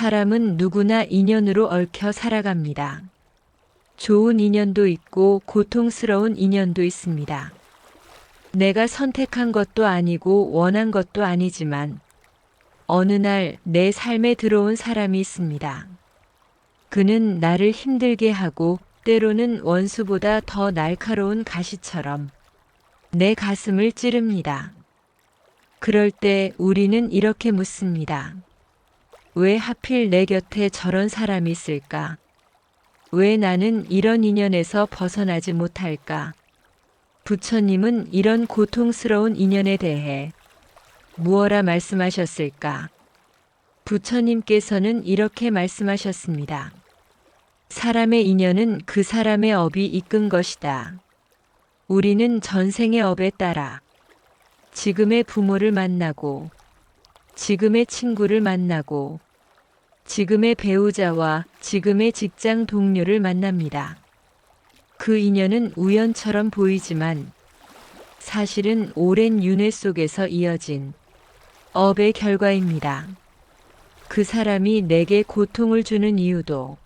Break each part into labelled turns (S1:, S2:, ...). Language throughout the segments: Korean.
S1: 사람은 누구나 인연으로 얽혀 살아갑니다. 좋은 인연도 있고 고통스러운 인연도 있습니다. 내가 선택한 것도 아니고 원한 것도 아니지만 어느 날 내 삶에 들어온 사람이 있습니다. 그는 나를 힘들게 하고 때로는 원수보다 더 날카로운 가시처럼 내 가슴을 찌릅니다. 그럴 때 우리는 이렇게 묻습니다. 왜 하필 내 곁에 저런 사람이 있을까? 왜 나는 이런 인연에서 벗어나지 못할까? 부처님은 이런 고통스러운 인연에 대해 무엇라 말씀하셨을까? 부처님께서는 이렇게 말씀하셨습니다. 사람의 인연은 그 사람의 업이 이끈 것이다. 우리는 전생의 업에 따라 지금의 부모를 만나고 지금의 친구를 만나고 지금의 배우자와 지금의 직장 동료를 만납니다. 그 인연은 우연처럼 보이지만 사실은 오랜 윤회 속에서 이어진 업의 결과입니다. 그 사람이 내게 고통을 주는 이유도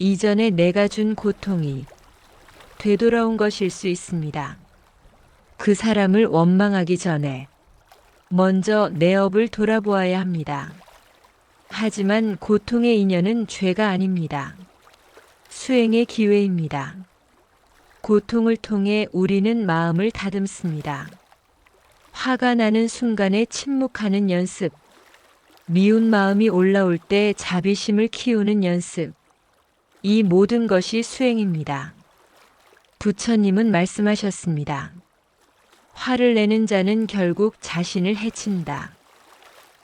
S1: 이전에 내가 준 고통이 되돌아온 것일 수 있습니다. 그 사람을 원망하기 전에 먼저 내 업을 돌아보아야 합니다. 하지만 고통의 인연은 죄가 아닙니다. 수행의 기회입니다. 고통을 통해 우리는 마음을 다듬습니다. 화가 나는 순간에 침묵하는 연습, 미운 마음이 올라올 때 자비심을 키우는 연습, 이 모든 것이 수행입니다. 부처님은 말씀하셨습니다. 화를 내는 자는 결국 자신을 해친다.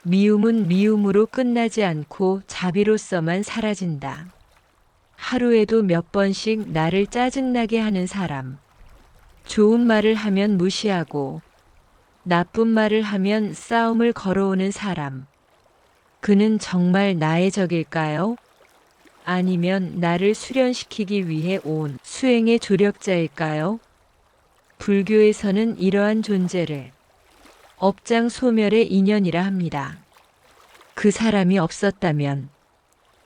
S1: 미움은 미움으로 끝나지 않고 자비로서만 사라진다. 하루에도 몇 번씩 나를 짜증나게 하는 사람. 좋은 말을 하면 무시하고 나쁜 말을 하면 싸움을 걸어오는 사람. 그는 정말 나의 적일까요? 아니면 나를 수련시키기 위해 온 수행의 조력자일까요? 불교에서는 이러한 존재를 업장 소멸의 인연이라 합니다. 그 사람이 없었다면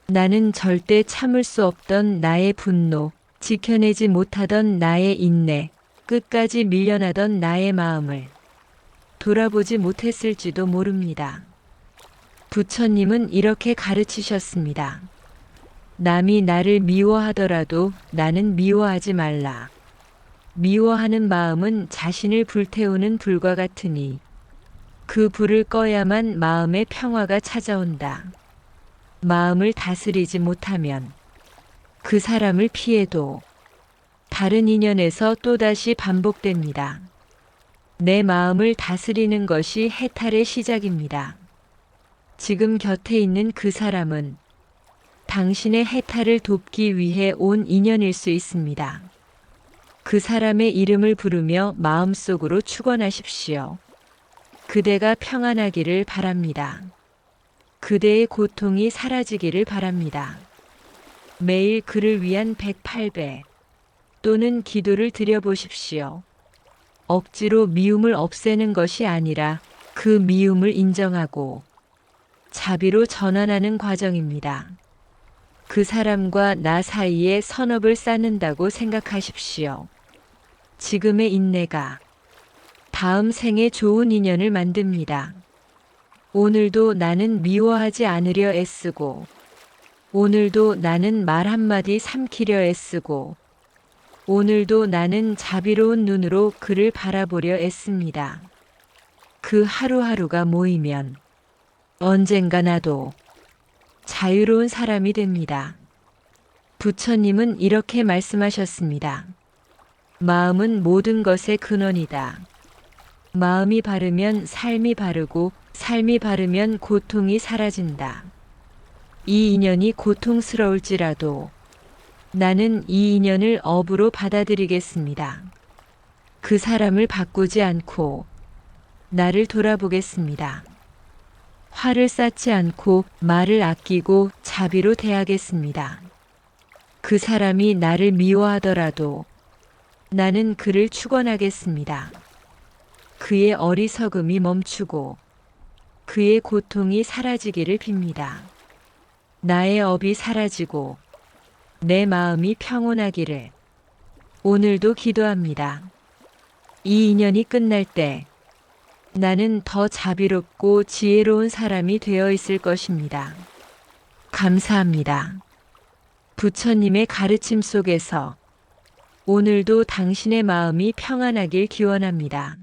S1: 나는 절대 참을 수 없던 나의 분노, 지켜내지 못하던 나의 인내, 끝까지 밀려나던 나의 마음을 돌아보지 못했을지도 모릅니다. 부처님은 이렇게 가르치셨습니다. 남이 나를 미워하더라도 나는 미워하지 말라. 미워하는 마음은 자신을 불태우는 불과 같으니 그 불을 꺼야만 마음의 평화가 찾아온다. 마음을 다스리지 못하면 그 사람을 피해도 다른 인연에서 또다시 반복됩니다. 내 마음을 다스리는 것이 해탈의 시작입니다. 지금 곁에 있는 그 사람은 당신의 해탈을 돕기 위해 온 인연일 수 있습니다. 그 사람의 이름을 부르며 마음속으로 축원하십시오. 그대가 평안하기를 바랍니다. 그대의 고통이 사라지기를 바랍니다. 매일 그를 위한 108배 또는 기도를 드려보십시오. 억지로 미움을 없애는 것이 아니라 그 미움을 인정하고 자비로 전환하는 과정입니다. 그 사람과 나 사이에 선업을 쌓는다고 생각하십시오. 지금의 인내가 다음 생에 좋은 인연을 만듭니다. 오늘도 나는 미워하지 않으려 애쓰고, 오늘도 나는 말 한마디 삼키려 애쓰고, 오늘도 나는 자비로운 눈으로 그를 바라보려 애씁니다. 그 하루하루가 모이면 언젠가 나도 자유로운 사람이 됩니다. 부처님은 이렇게 말씀하셨습니다. 마음은 모든 것의 근원이다. 마음이 바르면 삶이 바르고 삶이 바르면 고통이 사라진다. 이 인연이 고통스러울지라도 나는 이 인연을 업으로 받아들이겠습니다. 그 사람을 바꾸지 않고 나를 돌아보겠습니다. 화를 쌓지 않고 말을 아끼고 자비로 대하겠습니다. 그 사람이 나를 미워하더라도 나는 그를 축원하겠습니다. 그의 어리석음이 멈추고 그의 고통이 사라지기를 빕니다. 나의 업이 사라지고 내 마음이 평온하기를 오늘도 기도합니다. 이 인연이 끝날 때 나는 더 자비롭고 지혜로운 사람이 되어 있을 것입니다. 감사합니다. 부처님의 가르침 속에서 오늘도 당신의 마음이 평안하길 기원합니다.